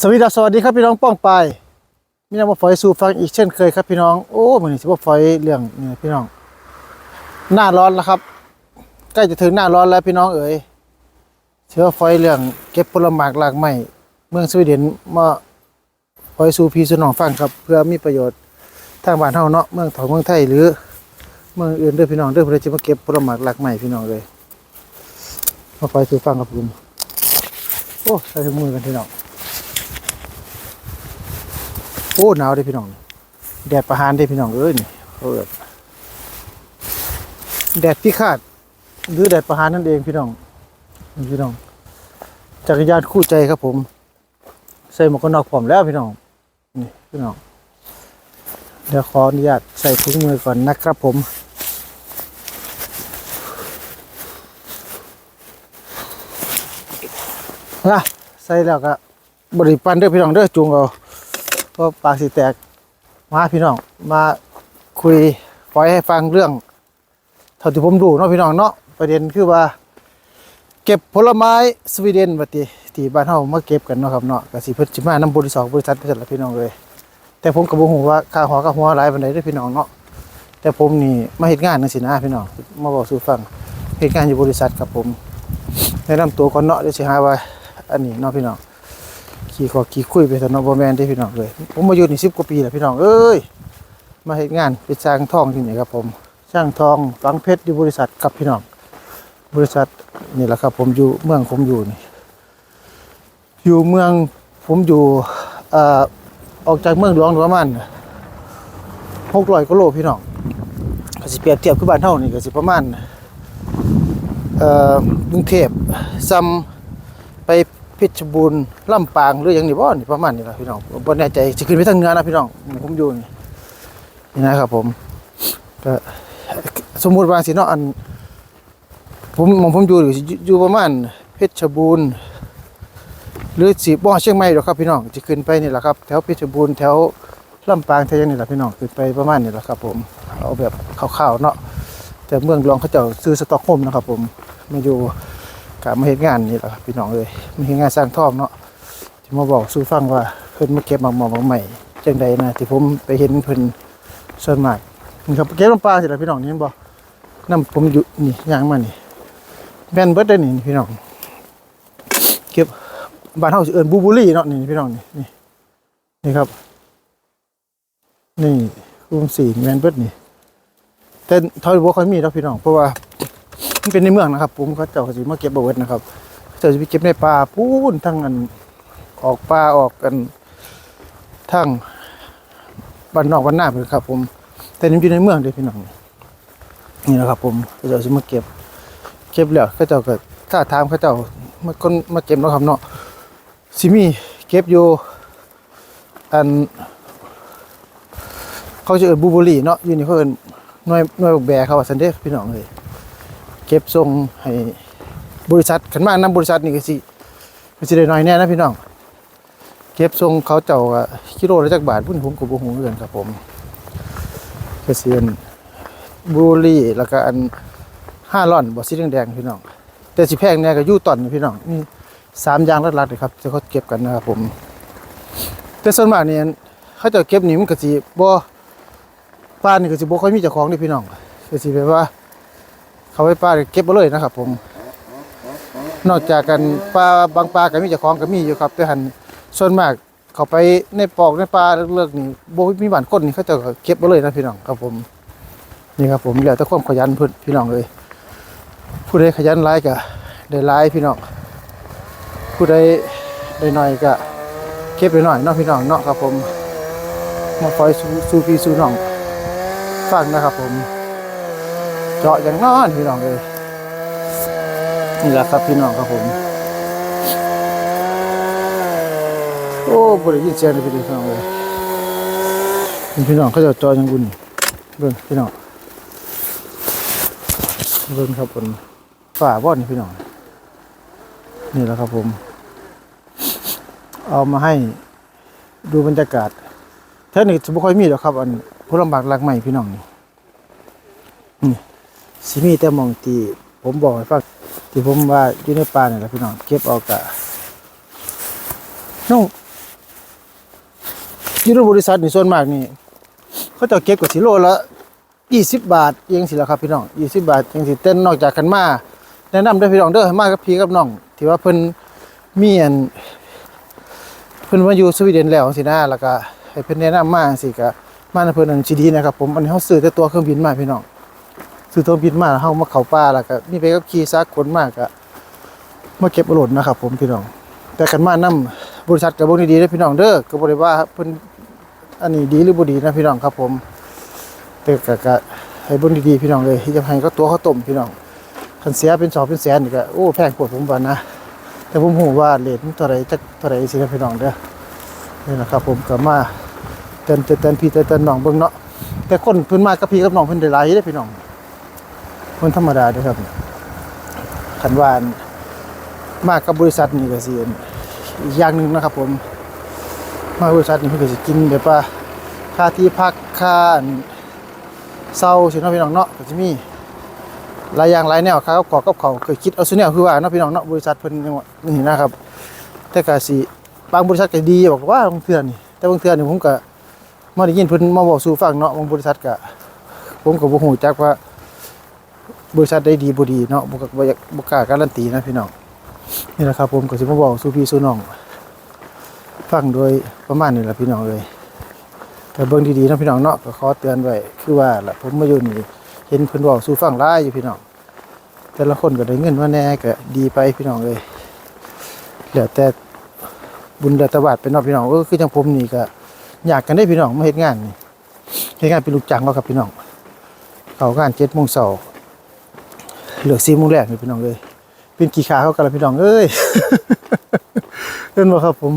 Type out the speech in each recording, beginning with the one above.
สวัสดีครับสวัสดีครับพี่น้องป้องไปมีน้ำมาฝอยสู่ฟังอีกเช่นเคยครับพี่น้องโอ้เหมือนี้สิบฝอยเรื่องนี่พี่น้อง หน้าร้อนแล้วครับ ใกล้จะถึงหน้าร้อนแล้วพี่น้องเอ๋ยเชื่อฝอยเรื่องเก็บผลหมากหลากไม้เมืองสวีเดนมาฝอยสู่พี่สนองฟังครับ เพื่อมีประโยชน์ทางบ้านเฮาเนาะเมืองถองเมืองไทยหรือ เมืองอื่นด้อพี่น้องด้อเพื่อจะมาเก็บผลหมากหลากไม้พี่น้องเลยมาฝอยสู่ฟังครับผมโอ้ใส่ถุงมือกันพี่น้อง โอ้หนาวเด้พี่น้องแดดประหารเด้พี่น้องเอ้ยนี่เปิดแดดพิฆาตหรือแดดประหารนั่นเองพี่น้องนี่พี่น้อง จักรยานคู่ใจครับผม ใส่หมวกกันน็อกผมแล้วพี่น้องนี่พี่น้องเดี๋ยวขออนุญาตใส่ถุงมือก่อนนะครับผมนะใส่แล้วก็บริปันเด้อพี่น้องเด้อจูงเอา ก็ปากสีแตกมาพี่น้องมาคุยปล่อยให้ฟังเรื่องเท่าที่ผมดูเนาะพี่น้องเนาะประเด็นคือว่า เก็บผลไม้สวีเดนบัดนี้ที่บ้านเฮามาเก็บกันเนาะครับเนาะกสิเพิ่นสิมานำบริษัทบริษัทไปซั่นละพี่น้องเลยแต่ผมก็บ่ฮู้ว่าค่าหอค่าหัวหลายปานใดเด้อพี่น้องเนาะแต่ผมนี่มาเฮ็ดงานจังซี่นะพี่น้องมาบอกสู่ฟังเฮ็ดงานอยู่บริษัทครับผมแนะนำตัวก่อนเนาะเดี๋ยวสิหาว่าอันนี้เนาะพี่น้อง ขี่ขอขี่คุยไปสนอบแมนได้พี่น้องเลย ผมมาอยู่นี่สิบกว่าปีแล้วพี่น้องเอ้ยมาเฮ็ดงานเป็นช่างทองที่นี่ครับผมช่างทองฝังเพชรอยู่บริษัทกับพี่น้อง บริษัทนี่แหละครับ ผมอยู่เมืองผมอยู่นี่อยู่เมืองผมอยู่อ่ออกจากเมืองหลวงประมาณหกร้อยกิโลพี่น้องก็สิเปรียบเทียบคือบ้านเฮานี่ก็สิประมาณเอ่อกรุงเทพซ้ำไป เพชรบูรณ์ลำปางหรืออย่างนี้บ่นี่ประมาณนี้ละพี่น้องบ่แน่ใจสิขึ้นไปทางเหนือนะพี่น้องผมอยู่นี่นี่นะครับผมก็สมมุติว่าสิเนาะอันผมมองผมอยู่อยู่ประมาณเพชรบูรณ์หรือสิบ่เชียงใหม่ดอกครับพี่น้องสิขึ้นไปนี่แหละครับแถวเพชรบูรณ์แถวลำปางแถวอย่างนี้แหละพี่น้องขึ้นไปประมาณนี้แหละครับ ผมเอาแบบคร่าวๆเนาะแต่เมืองหลวงเขาเจ้าซื้อสต็อกโฮมนะครับ ผมมาอยู่ กะมาเฮ็ดงานนี่แหละครับพี่น้องเอ้ยมาเฮ็ดงานสร้างท่องเนาะที่มาบอกสู่ฟังว่าเพิ่นมาเก็บหมากหมอกใหม่จังใดนะที่ผมไปเห็นเพิ่นส่วนมากนี่ครับเก็บลำปลาสิละพี่น้องนี่เห็นบ่นผมอยู่นี่ย่างมานี่แม่นเบิดได้นี่พี่น้องเก็บบ้านเฮาสิเอิ้นบูบูรี่เนาะนี่พี่น้องนี่นี่นี่ครับ นี่คุมสีแม่นเบิดนี่แต่ทอยบ่ค่อยมีดอกพี่น้องเพราะว่า มันเป็นในเมืองนะครับ ผมเขาเจ้าสิมาเก็บบเวิร์ดนะครับเขาจ้าจะไปเก็บในป่าปูนทั้งอันออกป่าออกกันทั้งบ้านนอกบ้านหน้าเลยครับ ผม แต่นี่อยู่ในเมืองเด้อพี่น้องนี่นะครับ ผมเขาเจ้าสิมาเก็บ เก็บแล้วเขาเจ้าก็ถ้าถามเขาเจ้ามาคนมาเก็บเนาะครับเนาะสิมีเก็บอยู่อันเขาจะเอินบูบอรี่เนาะอยู่นี่เขาเอินหน่วยหน่วยบกแบเขาว่าซั่นเด้อพี่น้องเลย เก็บส่งให้บริษัทขันมากนำบริษัทนี่ก็สิมันสิได้น้อยแน่นะพี่น้อง เก็บส่งเขาเจ้าก็กิโลละจักบาทพุ่นผมก็บ่ฮู้เหมือนกันครับผมก็สิเป็นบุรีแล้วก็อัน5ร่อนบ่สีแดงๆพี่น้อง แต่สิแพงแน่ก็ยู่ตอนพี่น้องมีสามอย่างลักๆเลยครับที่เขาเก็บกันนะครับผม แต่ส่วนมากนี่ยเขาจะเก็บนี่มันก็สิบ่ป้านนี่ก็สิบ่ค่อยมีเจ้าของด้พี่น้องก็สิแบบว่า เขาไปปลาเก็บมาเลยนะครับ ผม นอกจากกันปลาบางปลาก็มีเจ้าของก็มีอยู่ครับแต่หันส่วนมากเขาไปในปอกในปลาเลือกๆนี่โบมีบ้านคนนี่เขาจะเก็บมาเลยนะพี่น้องครับผม นี่ครับผมแล้วแต่ความขยันเพื่นพี่น้องเลยผู้ใดขยันหลายก็ได้หลายพี่น้องผู้ใดได้หน้อยก็เก็บไปหน่อยเนาะพี่น้องเนาะครับผมมาคอยสู้พี่สู้น้องฟังนะครับผม เจาะอย่างนอนพี่น้องเลยนี่แหละครับพี่น้องครับผม โอ้บริยินเสียงเลยพี่น้องเลยพี่น้องเขาจะเจาะอย่างบุญเบิ่งพี่น้องเบิ่งครับผมฝ่าบ่อนนี่พี่น้องนี่แหละครับผม เอามาให้ดูบรรยากาศแท่นี้จะไม่ค่อยมีหรอกครับ อันผู้ลำบากหลักใหม่พี่น้องนี่นี่ สิมีแต่มองที่ผมบอกให้ฟังที่ผมว่าอยู่ในป่าเนี่แหละพี่น้องเก็บเออกกะน้องอยู่ในบริษัทนี่ส่วนมากนี่เขาจะเก็บกับสิโลละ20บาทเองสิละครับพี่น้อง20บาทเองสิเต้นนอกจากกันมาแนะนำเด้พี่น้องเด้อให้มากับพี่กับน้องที่ว่าเพิ่นมีอันเพิ่นมาอยู่สวีเดนแล้วสินะแล้วก็ให้เพิ่นแนะนำมาสิก็มาในเพิ่นอันสิดีนะครับผมอันนี้เฮาซื้อแต่ตัวเครื่องบินมาพี่น้อง ซื้อตัวเครื่องบินมาแล้วเฮามาเขาป่าแล้วก็มีไปกับขี่ซากคนมากก็มาเก็บอาโหลดนะครับ ผมพี่น้อง แต่กันมานํบริษัทกับบ่ดีๆเด้อพี่น้องเด้อก็บ่ได้ว่าเพิ่นอันนี้ดีหรือบ่ดีนะพี่น้องครับ ผมแต่ก็ก็ให้เบิ่งดีๆพี่น้องเลยที่จะให้ก็ตัวเขาต้มพี่น้องคันเสียเป็นสองเป็นแสนนี่ก็โอ้แพงโพดผมว่านะแต่ผมฮู้ว่าเรทเท่าไรจักเท่าไรสินะพี่น้องเด้อนี่นะครับ ผมก็มาเตือนเตือนพี่เตือนเตือนน้องเบิ่งเนาะแต่คนเพิ่นมากับพี่กับน้องเพิ่นได้หลายเด้อพี่น้อง คนธรรมดาด้อครับคันวานมากับบริษัทนี่ก็สิอีกอย่างหนึ่งนะครับผม มาบริษัทนี้เพิ่นก็สิกินแบบว่าค่าที่พักค่าอันเซาสิเนาะพี่น้องเนาะก็สิมีหลายอย่างหลายแนวค่ากับขอกับเขาเคยคิดเอาซุแนวคือว่าเนาะพี่น้องเนาะบริษัทเพิ่นจังนี่นะครับ แต่ก็สิบางบริษัทก็ดีบอกว่าบางเทื่อนี่แต่บางเทื่อนี่ผมก็มาได้ยินเพิ่นมาบอกสู่ฟังเนาะบางบริษัทก็ผมก็บ่ฮู้จักว่า บริษัทได้ดีบ่ดีเนาะบ่ก็บ่อยากบ่กล้าการันตีนะพี่น้องนี่แหละครับผมก็สิมาบอกสู่พี่สู่น้องฟังโดยประมาณนี้แหละพี่น้องเลยแต่เบิ่งดีๆนะพี่น้องเนาะก็ขอเตือนไว้คือว่าล่ะผมมาอยู่นี่เห็นเพิ่นบอกสู่ฟังหลายอยู่พี่น้องแต่ละคนก็ได้เงินมาแน่ก็ดีไปพี่น้องเลยแล้วแต่บุญแล้วแต่บาดเป็นเนาะพี่น้องเออคือจังผมนี่ก็อยากกันได้พี่น้องมาเฮ็ดงานนี่เฮ็ดงานเป็นลูกจ้างเนาครับพี่น้องเขางาน7:00นเช้า เหลือ4:00นแรกนี่พี่น้องเลยเป็นกี่ขาเขากันละพี่น้องเอ้ยเล่นบ่ครับผม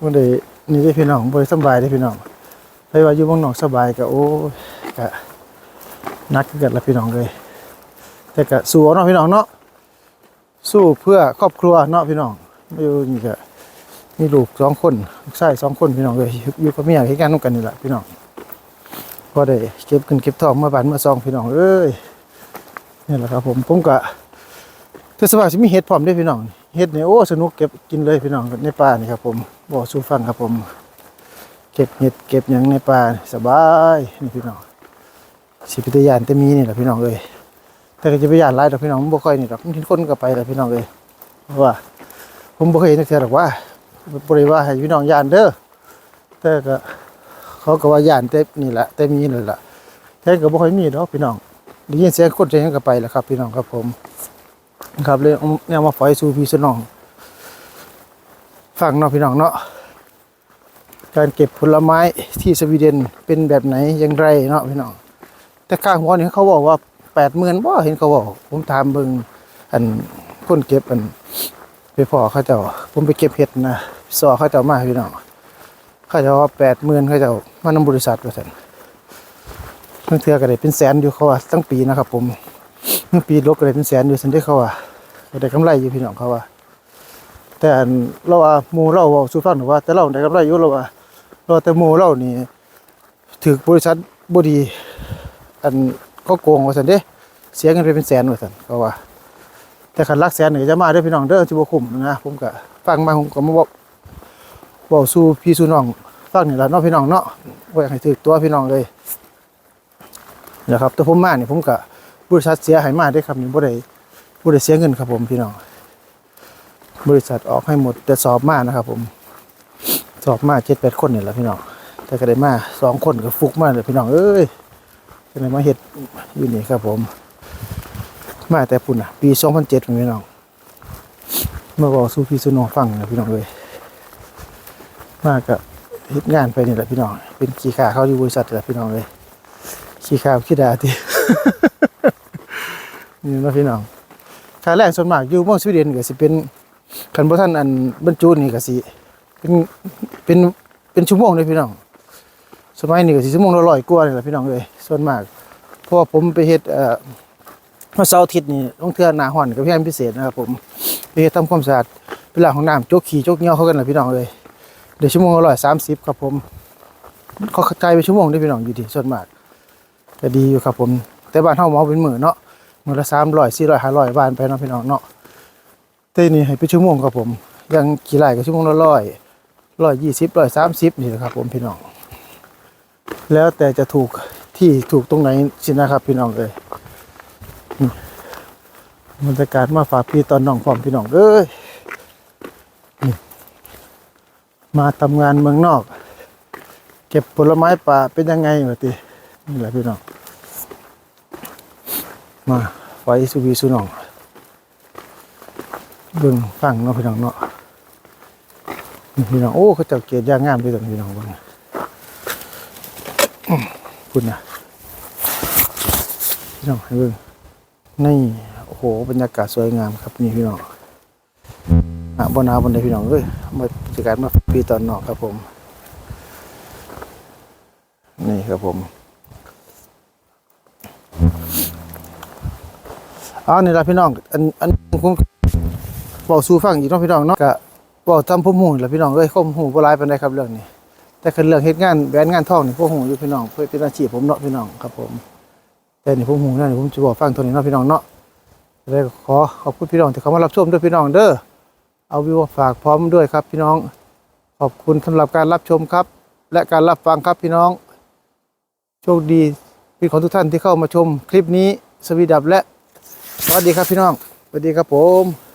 บ่ได้นี่ได้พี่น้องบ่ได้สบายได้พี่น้องไปว่าอยู่เมืองนอกสบายก็โอ้ก็นักกันละพี่น้องเลย แต่ก็สู้เนาะพี่น้องเนาะสู้เพื่อครอบครัวเนาะพี่น้องอยู่นี่ก็มีลูกสองคนลูกชายสองคนพี่น้องเลยอยู่กับเมียเฮ็ดงานนำกันนี่แหละพี่น้องก็ได้เก็บเงินเก็บทองมาบ้านมาซองพี่น้องเอ้ย นี่แหละครับผมผมก็เทศบาลสิมีเห็ดพร้อมด้วยพี่น้องเห็ดเนี่ยโอ้สนุกเก็บกินเลยพี่น้องในป่านี่ครับผมบ่สู้ฟังครับผม เก็บเห็ดเก็บหยังในป่าสบายนี่พี่น้องสิพิทยานแต่มีนี่แหละพี่น้องเอ้ยแต่ก็จะไปยานหลายดอกพี่น้องบ่ค่อยนี่ดอกมันเห็นคนก็ไปแหละพี่น้องเอ้ยเพราะว่า ผมบ่เคยเห็นจักเทื่อหรอกว่าบ่ได้ว่าให้พี่น้องยานเด้อแต่ก็เขาก็ว่ายานแต่นี่แหละแต่มีนี่แหละแต่ก็บ่ค่อยมีดอกพี่น้อง ได้ยินเสียงคนเสียงก็ไปแหละครับ พี่น้องครับผมครับเลยเนี่ยมาฝอยสู่พี่สนองฟังเนาะพี่น้องเนาะการเก็บผลไม้ที่สวีเดนเป็นแบบไหนอย่างไรเนาะพี่น้องแต่ข้างหัวนี่เขาบอกว่าแปดหมื่นบ่าเห็นเขาบอกผมถามเบิ่งอันคนเก็บอันไปพอเขาเจ้าผมไปเก็บเห็ดนะสอเขาเจ้ามาพี่น้องเขาเจ้าว่าแปดหมื่นเขาเจ้ามานำบริษัทว่าซั่น เพิ่งเทื่อก็ได้เป็นแสนอยู่เขาว่าตั้งปีนะครับผมเมื่อปีลบก็ได้เป็นแสนอยู่สันได้เขาว่าก็ได้กำไรอยู่พี่น้องเขาว่า แต่เราว่ามูเราว้าสู่ฟังหนูว่า แต่เราได้กำไรอยู่เราว่าเราแต่มูเรานี่ถือบริษัทบ่ดี อันเขาโกงว่าซั่นเด้เสียเงินไปเป็นแสนว่าซั่นเขาว่า แต่คันหลักแสนนี่ก็จะมาเด้พี่น้องเด้อสิบคุมนะผมก็ฟังมาผมก็มาบอกเว้าสู่พี่สู่น้องฟังนี่ล่ะเนาะพี่น้องเนาะบ่อยากให้ถือตัวพี่น้องเลย นะครับแต่ผมมาเนี่ยผมก็บบริษัทเสียหายมาได้ครับนี่บ่ได้บ่ได้เสียเงินครับผมพี่น้องบริษัทออกให้หมดแต่สอบมานะครับ ผม สอบมาเจ็ดแปดคนเนี่ยแหละพี่น้องแต่ก็ได้มาสองคนก็ฟุกมาเลยพี่น้องเอ้ยก็ได้มาเฮ็ดอยู่นี่ครับผม มาแต่ปุ่นอะ ปีสองพันเจ็ดพี่น้องมาบอกสู่พี่สู่น้องฟังนะพี่น้องเลยมากับเฮ็ดงานไปเนี่ยแหละพี่น้องเป็นขี้ขาเขาอยู่บริษัทนี่แหละพี่น้องเลย ขี้ขาวขี้ดาทีนี่นาะพี่น้องค่าแรงส่วนมากอยู่เมืองสวีเดนก็สิเป็นคันบ่ทันอันบรรจุนี่ก็สิเป็นเป็นเป็นชั่วโมงเลยพี่น้องสมัยนี้ก็สิชั่วโมงละร้อยกว่านี่แหละพี่น้องเอ้ยส่วนมากเพราะผมไปเฮ็ดเอ่อวันเสาร์อาทิตย์นี่ลงเทื่อหน้าฮ้อนกับพี่อันพิเศษนะครับผมไปเฮ็ดทำความสะอาดเป็นล้างห้องน้ำโจกขี้จกเหงี้ยวเข้ากันแหละพี่น้องเอ้ยเดี๋ยวชั่วโมงละร้อยสามสิบครับผมเขากระจไปชั่วโมงเด้พี่น้องอยู่ดีส่วนมาก ก็ดีอยู่ครับผม แต่บ้านเฮาเมาเป็นหมื้อเนาะมื่อละสามร้อยสี่ร้อยห้าร้อยบานไปเนาะพี่น้องเนาะแต่นี่ให้เป็นชั่วโมงครับผมยังกี่ไร่ก็ชั่วโมงละร้อยร้อยยี่สิบร้อยสามสิบนี่แหละครับผมพี่น้อง แล้วแต่จะถูกที่ถูกตรงไหนสินะครับพี่น้องเลยบรรยากาศมาฝากพี่ตอนน้องพร้อมพี่น้องเอ้ยมาทำงานเมืองนอก เก็บผลไม้ป่าเป็นยังไงวะติ นี่แหละพี่น้อง มาไว้สุวีสุนองเบิ่งฟังเนาะพี่น้องเนาะนี่พี่น้องโอ้เขาเจ้าเกียรติย่างงามด้วยกันพี่น้องบิ่งอื้อคุณนะพี่น้องให้เบิ่งนี่โอ้โหบรรยากาศสวยงามครับนี่พี่น้องอะบนหนาวบนใดพี่น้องเอ้ยมาจัดการมาปีตอนนอกครับผม นี่ครับผม อ๋อนี่ละพี่น้อง อันอันผมบอกสู่ฟังอีกเนาะพี่น้องเนาะก็บอกทำผมหูละพี่น้องเอ้ยข้อมหูบ่หลายปานใดครับเรื่องนี้ แต่คือเรื่องเฮ็ดงานแบนงานท่องนี่พวกหูอยู่พี่น้องเพื่อเป็นอาชีพผมเนาะพี่น้องครับผม แต่นี่ผมหูนั่นนี่ผมจะบอกฟังตัวนี้เนาะพี่น้องเนาะเลยขอขอบคุณพี่น้องที่เขามารับชมด้วยพี่น้องเด้อ เอาวิวมาฝากพร้อมด้วยครับพี่น้อง ขอบคุณสำหรับการรับชมครับ และการรับฟังครับพี่น้อง โชคดีพี่ของทุกท่านที่เข้ามาชมคลิปนี้ สวีดับและ สวัสดีครับพี่น้องสวัสดีครับผม